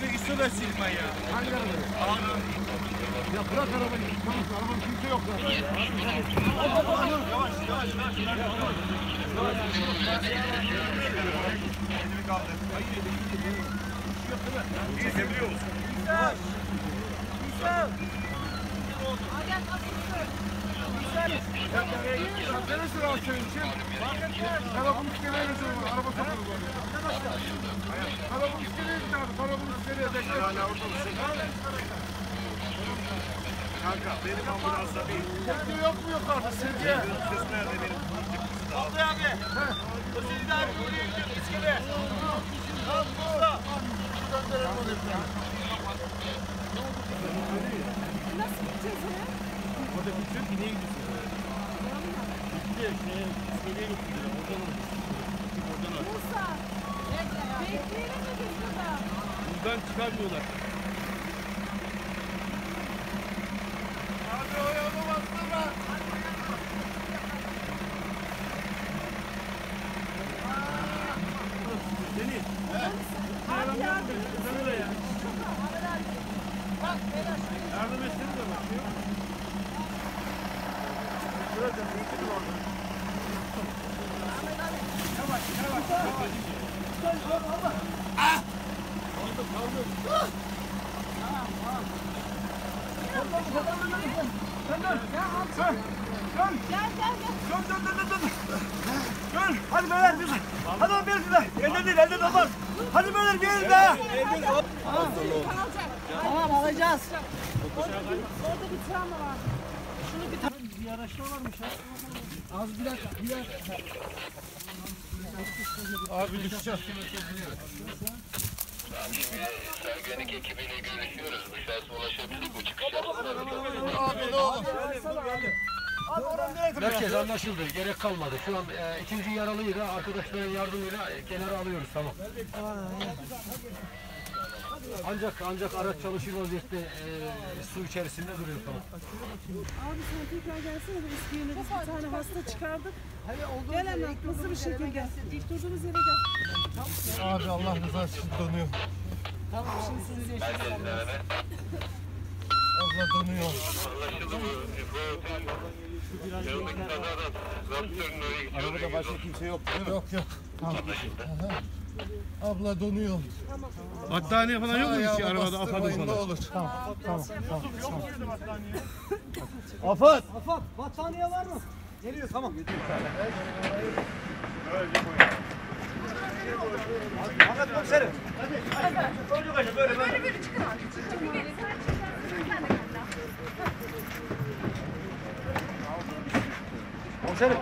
be silme ya. Hangi araba? Ağrım. Ya bırak arabayı. Tamam arabanın kimse yok zaten. Elimi kaldır. Gezebiliyor musun? Sen neresi rahat senin için? Karabın iskeleye götürün. Araba sokulur oraya. Karabın iskeleye git abi. Karabın iskeleye bekle. Hala orada mısın? Kanka benim ambulansa bir Sevgi yok mu yok artık sevgi? kız nerede benim? Abla abi. Şimdi abi buraya gidiyor iskele. Al burada. Nasıl gideceğiz oraya? Orada bitiyor ki niye gidiyorsun? Bitti. Şeye, iskeleye götürdüler. Oradan alın. Musa. Bekleyelim mi biz burada? Buradan çıkarmıyorlar. Hadi o yolu bastırma. Deniz. Abi yardım Sen oraya. Yardım etseniz de bak. Şurada mümkün orada. Gel gel gel. Dön dön dön dön dön. Dön. Hadi beyler biz. Hadi oğlum bir size. Elden değil elden olmaz. Hadi beyler gelin de. Kalacak. Tamam alacağız. Orada bir travma var. Şunu bir Bir araçta varmış ha. Az bir dakika, bir dakika. Abi düşeceğiz. Sergenik ekibiyle görüşüyoruz. Bu şahsa ulaşabildik mi? Çıkış Abi ne olur. Merkez anlaşıldı. Gerek kalmadı. Şu an e, ikinci yaralıyı da arkadaşların yardımıyla e, kenara alıyoruz. Tamam. Ancak ancak araç çalışır vaziyette e, su içerisinde duruyor. Tamam. Abi sen tekrar gelsene bu iskiyene biz bir tane hasta çıkardık. Gel hemen hızlı bir şekilde. İlk durduğumuz yere gel. Abi Allah rızası için donuyor. Abla donuyor. Anlaşıldı mı? Yanındaki kazadan raptörün oraya gidiyor. Arabada başka kimse yok değil mi? Yok yok. Tamam. Abla donuyor. Battaniye falan yok mu hiç arabada AFAD'ın bastırmayın ne falan? olur. Tamam tamam tamam. Afat. Afat. Battaniye var mı? Geliyor tamam. Ahmet komiserim. Hadi. Böyle böyle. Böyle abi. Çıkın beni. Sen çıkarsın. Sen de Komiserim.